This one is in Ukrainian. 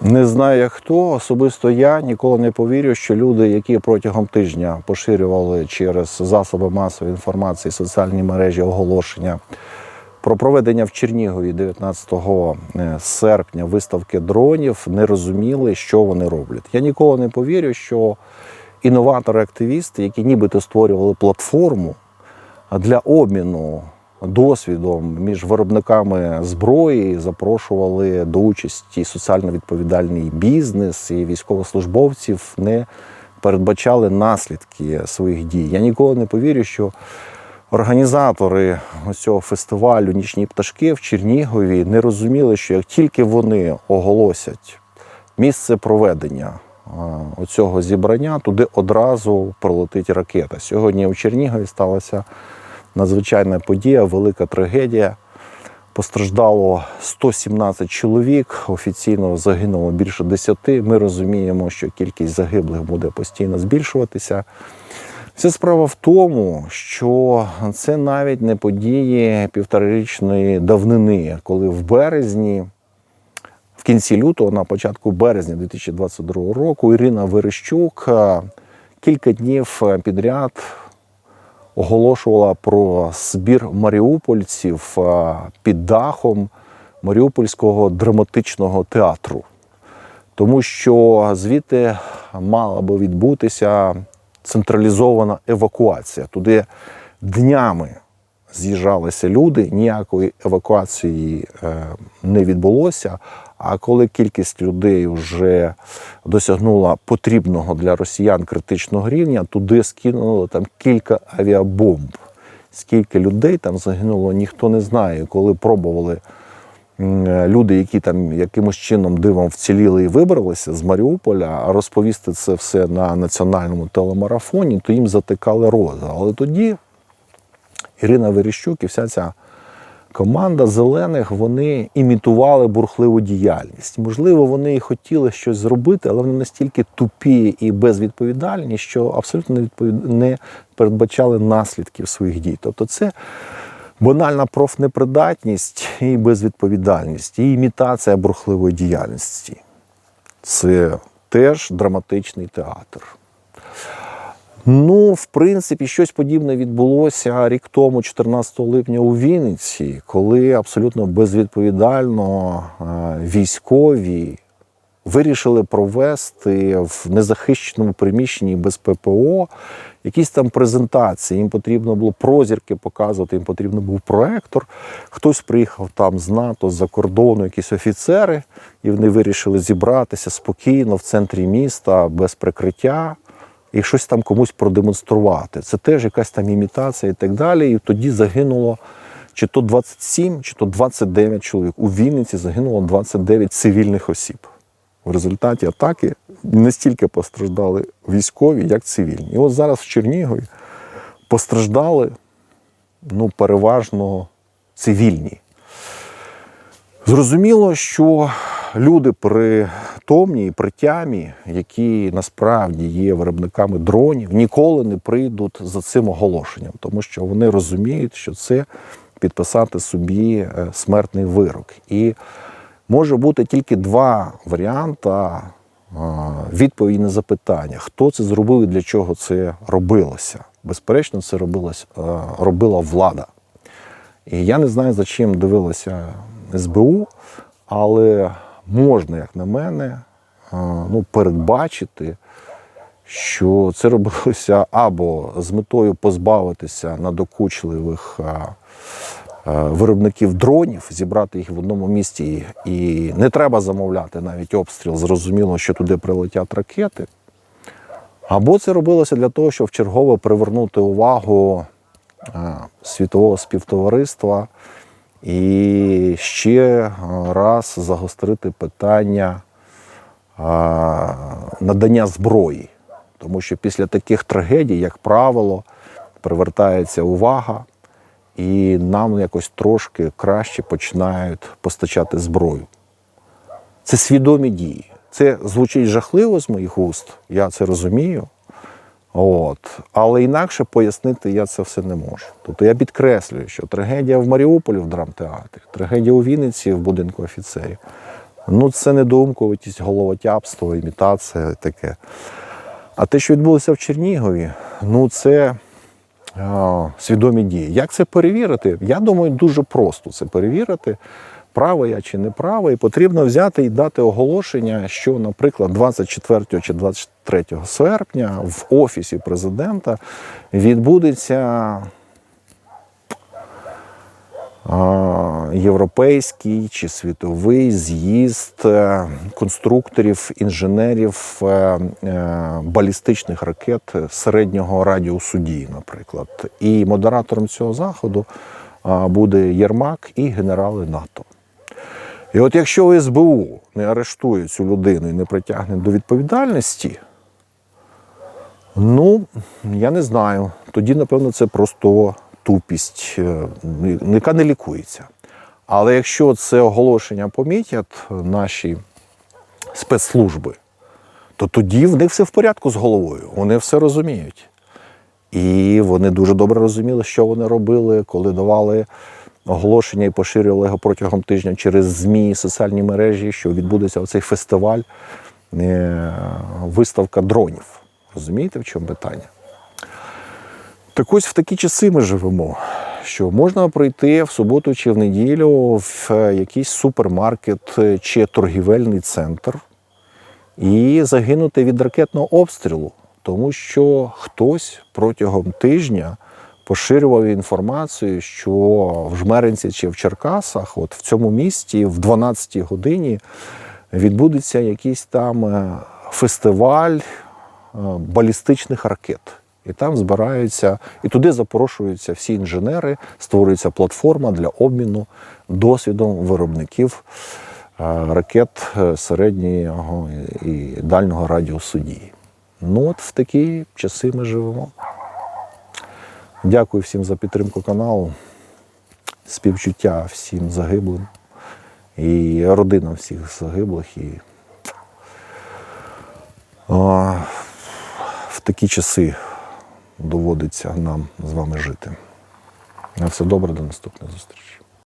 Не знаю, хто. Особисто я ніколи не повірю, що люди, які протягом тижня поширювали через засоби масової інформації, соціальні мережі оголошення про проведення в Чернігові 19 серпня виставки дронів, не розуміли, що вони роблять. Я ніколи не повірю, що інноватори-активісти, які нібито створювали платформу для обміну досвідом між виробниками зброї, запрошували до участі соціально відповідальний бізнес і військовослужбовців не передбачали наслідки своїх дій. Я ніколи не повірю, що організатори цього фестивалю Нічні пташки в Чернігові не розуміли, що як тільки вони оголосять місце проведення оцього зібрання, туди одразу пролетить ракета. Сьогодні у Чернігові сталася надзвичайна подія, велика трагедія. Постраждало 117 чоловік, офіційно загинуло більше 10. Ми розуміємо, що кількість загиблих буде постійно збільшуватися. Вся справа в тому, що це навіть не події півторарічної давнини, коли в березні, в кінці лютого, на початку березня 2022 року, Ірина Верещук е, кілька днів підряд оголошувала про збір маріупольців е, під дахом Маріупольського драматичного театру. Тому що звідти мала би відбутися централізована евакуація. Туди днями з'їжджалися люди, ніякої евакуації е, не відбулося. А коли кількість людей вже досягнула потрібного для росіян критичного рівня, туди скинули там кілька авіабомб. Скільки людей там загинуло, ніхто не знає. Коли пробували люди, які там якимось чином дивом вціліли і вибралися з Маріуполя, розповісти це все на національному телемарафоні, то їм затикали рота. Але тоді Ірина Верещук і вся ця команда зелених вони імітували бурхливу діяльність. Можливо, вони і хотіли щось зробити, але вони настільки тупі і безвідповідальні, що абсолютно не, відповід... не передбачали наслідків своїх дій. Тобто, це банальна профнепридатність і безвідповідальність, і імітація бурхливої діяльності. Це теж драматичний театр. Ну, в принципі, щось подібне відбулося рік тому, 14 липня, у Вінниці, коли абсолютно безвідповідально е, військові вирішили провести в незахищеному приміщенні без ППО якісь там презентації. Їм потрібно було прозірки показувати, їм потрібен був проектор. Хтось приїхав там з НАТО, з-за кордону, якісь офіцери, і вони вирішили зібратися спокійно в центрі міста без прикриття і щось там комусь продемонструвати. Це теж якась там імітація і так далі. І тоді загинуло чи то 27, чи то 29 чоловік. У Вінниці загинуло 29 цивільних осіб. В результаті атаки не стільки постраждали військові, як цивільні. І от зараз в Чернігові постраждали ну, переважно цивільні. Зрозуміло, що люди притомні і притямі, які насправді є виробниками дронів, ніколи не прийдуть за цим оголошенням, тому що вони розуміють, що це підписати собі е, смертний вирок. І може бути тільки два варіанти відповіді на запитання, хто це зробив і для чого це робилося. Безперечно, це робилось, е, робила влада. І я не знаю, за чим дивилася СБУ, але можна, як на мене, ну, передбачити, що це робилося або з метою позбавитися надокучливих виробників дронів, зібрати їх в одному місці, і не треба замовляти навіть обстріл, зрозуміло, що туди прилетять ракети. Або це робилося для того, щоб вчергове привернути увагу світового співтовариства і ще раз загострити питання надання зброї. Тому що після таких трагедій, як правило, привертається увага, і нам якось трошки краще починають постачати зброю. Це свідомі дії. Це звучить жахливо з моїх уст, я це розумію. От. Але інакше пояснити я це все не можу. Тобто я підкреслюю, що трагедія в Маріуполі в драмтеатрі, трагедія у Вінниці в будинку офіцерів, Ну, це недоумковитість, головотяпство, імітація таке. А те, що відбулося в Чернігові, ну це а, свідомі дії. Як це перевірити? Я думаю, дуже просто це перевірити, правий я чи не правий. Потрібно взяти і дати оголошення, що, наприклад, 24 чи 23 серпня в офісі президента відбудеться європейський чи світовий з'їзд е, конструкторів, інженерів е, е, балістичних ракет середнього радіусу дії, наприклад. І модератором цього заходу буде Єрмак і генерали НАТО. І от якщо СБУ не арештує цю людину і не притягне до відповідальності, ну, я не знаю. Тоді, напевно, це просто тупість, е, яка не лікується. Але якщо це оголошення помітять наші спецслужби, то тоді в них все в порядку з головою. Вони все розуміють. І вони дуже добре розуміли, що вони робили, коли давали оголошення і поширювали його протягом тижня через ЗМІ, соціальні мережі, що відбудеться оцей фестиваль, е, виставка дронів. Розумієте, в чому питання? Так ось в такі часи ми живемо, що можна прийти в суботу чи в неділю в е, якийсь супермаркет чи торгівельний центр і загинути від ракетного обстрілу, тому що хтось протягом тижня поширював інформацію, що в Жмеринці чи в Черкасах, от в цьому місті, в 12-й годині відбудеться якийсь там е, фестиваль е, балістичних ракет. І там збираються, і туди запрошуються всі інженери, створюється платформа для обміну досвідом виробників е, ракет середнього і дальнього радіусу дії. Ну от в такі часи ми живемо. Дякую всім за підтримку каналу, співчуття всім загиблим і родинам всіх загиблих. І а, в такі часи доводиться нам з вами жити. На все добре, до наступних зустрічей.